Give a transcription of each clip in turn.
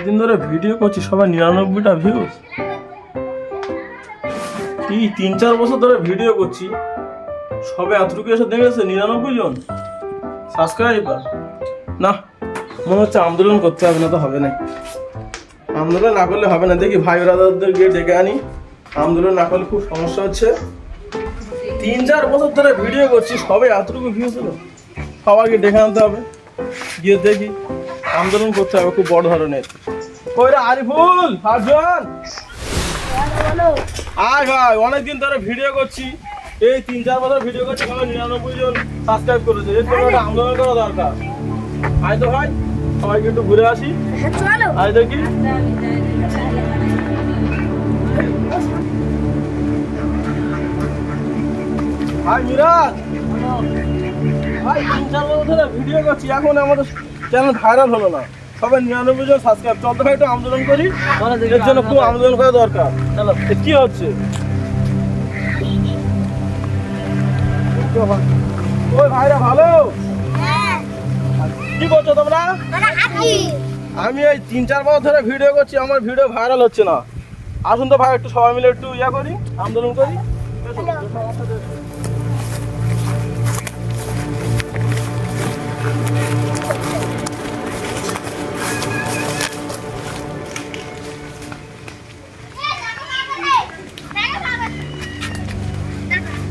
এতদিন ধরে ভিডিও করছি, সবাই নিরানব্বইটা ভিউজ কি, তিন চার বছর ধরে ভিডিও করছি। সবে এতটুকু এসে দেখেছে নিরানব্বই জন? সাবস্ক্রাইবার না, মনে হচ্ছে আন্দোলন করতে হবে, না তো হবে না। আন্দোলন না করলে হবে না। দেখি ভাই ব্রাদারদের গিয়ে ডেকে আনি। আন্দোলন না করলে খুব সমস্যা হচ্ছে। তিন চার বছর ধরে ভিডিও করছি, সবে এতটুকু ভিউজ হলো। সবাইকে ডেকে আনতে হবে। গিয়ে দেখি, আন্দোলন করতে হবে, খুব বড় ধরনের। ওই রে আরিফুল হারজন আয় ভাই অনেকদিন ধরে ভিডিও করছি। এই তিন চার বছর ভিডিও করছি সবাই নিরানব্বই জন সাবস্ক্রাইব করেছে। এর জন্য একটা আন্দোলন করা দরকার। আয় তো ভাই সবাইকে একটু ঘুরে আসি। চলো। আয় দেখি। ভাই মিরাজ। ভাই তিন চার বছর ধরে ভিডিও করছি এখন আমাদের চ্যানেল ভাইরাল হলো না। সবাই নিরানব্বই জন সাবস্ক্রাইব চল তো ভাই একটু আন্দোলন করি। এর জন্য খুব আন্দোলন করা দরকার। চলো। এ কি হচ্ছে? ওই ভাইরা ভালো? কি করছ তোমরা? আমি এই তিন চার বছর ধরে ভিডিও করছি আমার ভিডিও ভাইরাল হচ্ছে না। আসুন তো ভাই একটু সবাই মিলে একটু ইয়া করি আন্দোলন করি। এসো, এসো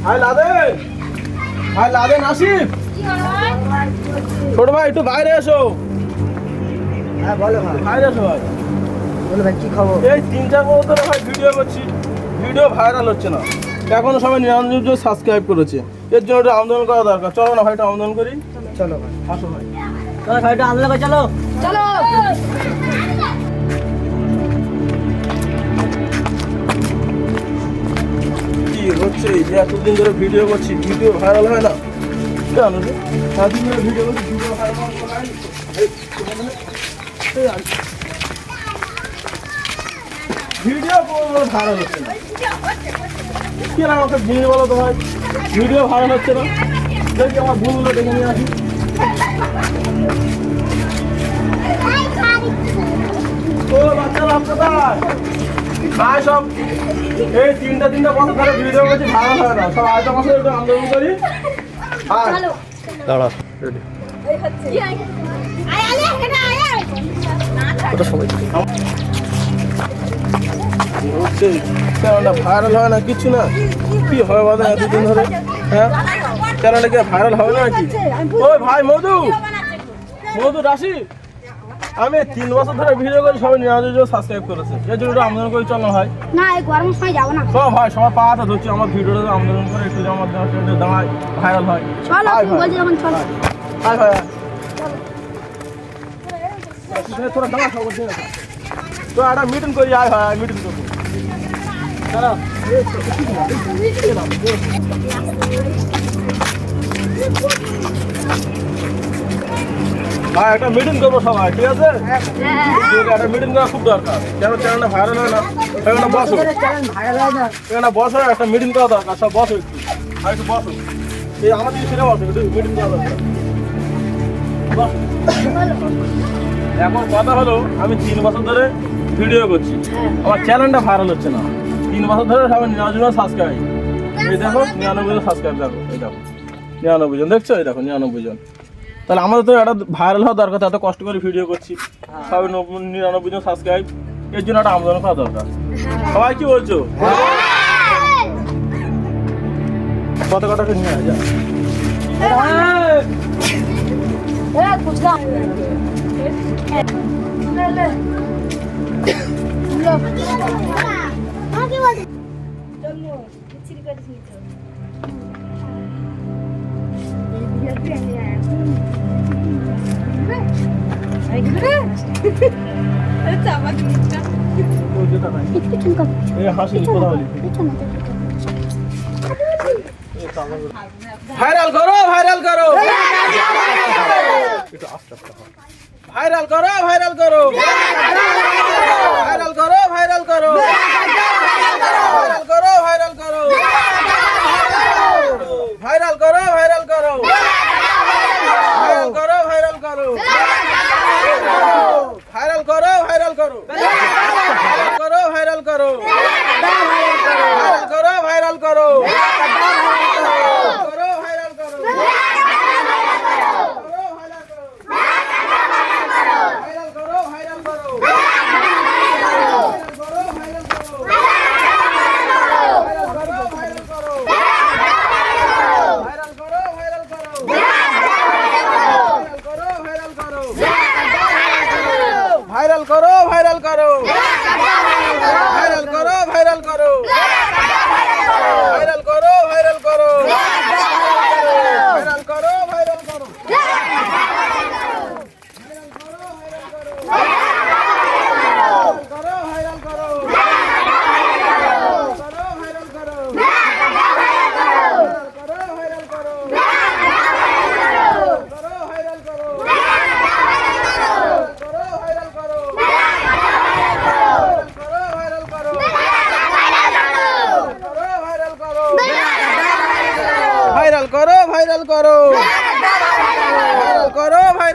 hi Laden. Hi Laden Asif. ছোট ভাই একটু বাইরে এসো। হ্যাঁ বলো ভাই। বাইরে এসো ভাই। বলো ভাই কি খবর? এই তিন চার বছর ধরে ভাই ভিডিও করছি। ভিডিও ভাইরাল হচ্ছে না। এখনও সবাই নিরানব্বই জন সাবস্ক্রাইব করেছে। এর জন্য একটা আন্দোলন করা দরকার। চলো না ভাই আন্দোলন করি। চলো ভাই। আসো ভাই। চলো ভাই একটু আন্দোলন চলো। চলো। হচ্ছে এই যে এতদিন ধরে ভিডিও করছি ভিডিও ভাইরাল হয় না? কেন এতদিন ধরে ভিডিও করছি ভিডিও ভাইরাল ভিডিও ভাইরাল হচ্ছে না। কি না আমাকে জিনিস বলো তো ভিডিও ভাইরাল হচ্ছে না। দেখি আমার ভুলগুলো দেখে নিয়ে আসি। ও, বাচ্চারা আপনার ভাই সব এই তিনটা তিনটা বছর ধরে ভিডিও করছি ভালো হয় না। সব আরেকটা বছর একটু আন্দোলন করি। দাঁড়া। ভাইরাল হয় না কিছু না। কি হয় বলো এতদিন ধরে। হ্যাঁ? চ্যানেলটা কি ভাইরাল হবে না কি ওই ভাই মধু। মধু রাশি। আমি তিন বছর ধরে ভিডিও করি সবাই নিরানব্বই সাবস্ক্রাইব করেছে। এর জন্য একটু আন্দোলন করে চলো ভাই। না এই গরমের সময় যাব না। সব ভাই সবার পা হাতে ধরছি আমার ভিডিওটা আন্দোলন করে একটু আমার দেওয়া দাঁড়ায় ভাইরাল হয়। চলো বলছি যখন চলো। আয় ভাই। তোরা দাঁড়া সব তো একটা মিটিং করি আয় ভাই মিটিং করব। দাঁড়া। ভাই একটা মিটিং করব সবাই ঠিক আছে? একটা মিটিং করা খুব দরকার। কেন চ্যানেলটা ভাইরাল হয় না? এখানে বসো হয়? এখানে বসো একটা মিটিং করা দরকার। সব বসো একটু আর একটু বসো এই আমাদের ছেলে বসো একটু মিটিং করা দরকার। এখন কথা হলো আমি তিন বছর ধরে ভিডিও করছি। আমার চ্যানেলটা ভাইরাল হচ্ছে না। তিন বছর ধরে সবাই নিরানব্বই সাবস্ক্রাইব এই দেখো নিরানব্বই জন সাবস্ক্রাইব দেখো এই দেখো। নিরানব্বই জন দেখছ? এই দেখো নিরানব্বই জন। তাহলে আমাদের তো একটা ভাইরাল হওয়া দরকার এত কষ্ট করে ভিডিও করছি। সবাই নব্বই- নিরানব্বই জন সাবস্ক্রাইব এর জন্য একটা আন্দোলন করা দরকার। সবাই কি বলছো? কত কটাকে নিয়ে যা। এ ভাইরাল করো ভাইরাল করো। ভাইরাল করো ভাইরাল করো કરું.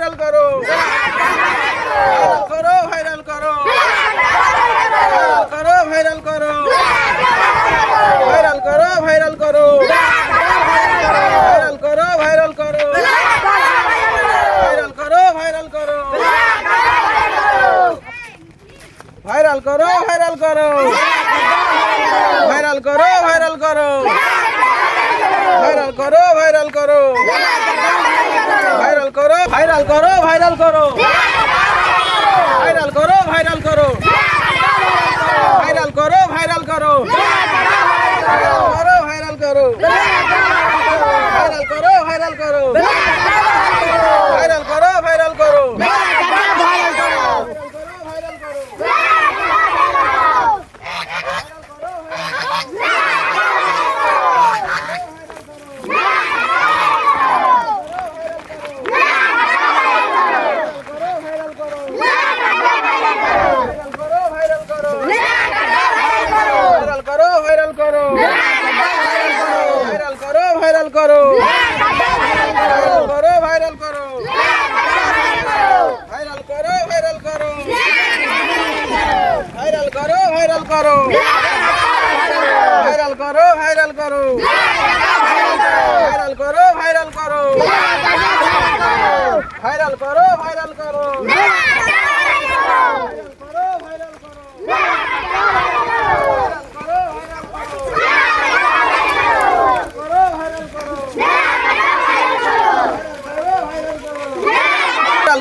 ভাইরাল করো। ভাইরাল করো ভাইরাল করো। ভাইরাল করো ভাইরাল করো। ভাইরাল করো ভাইরাল করো। ভাইরাল করো ভাইরাল করো। ভাইরাল করো ভাইরাল করো। ভাইরাল করো ভাইরাল করো। ভাইরাল করো ভাইরাল করো। ভাইরাল করো ভাইরাল করো ভাইরাল করো। ভাইরাল করো ভাইরাল করো। ভাইরাল করো ভাইরাল করো। করো। ভাইরাল করো ভাইরাল করো। ভাইরাল করো ভাইরাল করো। ভাইরাল করো ভাইরাল করো।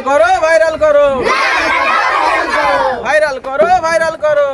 করো, ভাইরাল করো। ভাইরাল করো ভাইরাল করো।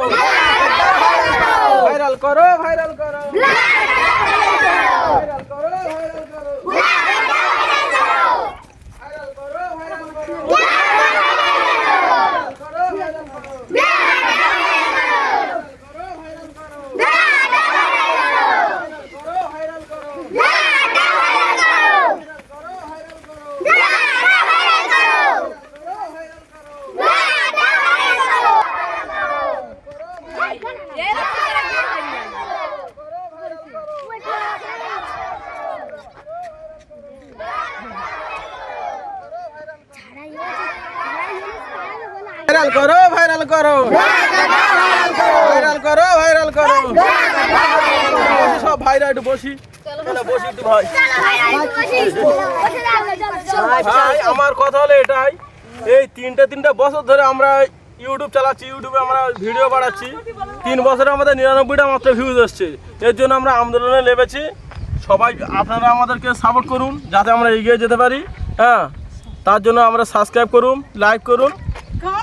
ভাইরাল করো ভাইরাল করো। ভাইরাল করো ভাইরাল করো। সব ভাইরা একটু বসি। বসি একটু ভাই। ভাই, আমার কথা হলো এটাই। এই তিনটে তিনটে বছর ধরে আমরা ইউটিউব চালাচ্ছি ইউটিউবে আমরা ভিডিও বানাচ্ছি। তিন বছরে আমাদের নিরানব্বইটা মাত্র ভিউজ এসছে এর জন্য আমরা আন্দোলনে নেমেছি। সবাই, আপনারা আমাদেরকে সাপোর্ট করুন, যাতে আমরা এগিয়ে যেতে পারি। হ্যাঁ তার জন্য আমরা সাবস্ক্রাইব করুন লাইক করুন।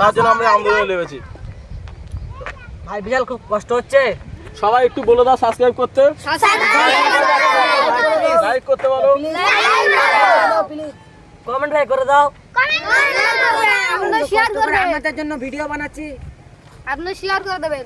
তার জন্য আমরা আন্দোলনে নেমেছি। ভাই বিশাল খুব কষ্ট হচ্ছে। সবাই একটু বলে দাও সাবস্ক্রাইব করতে। লাইক করতে বলো। কমেন্ট লাইক করে দাও। আমাদের জন্য ভিডিও বানাচ্ছি। আপনি শেয়ার করে দেবেন।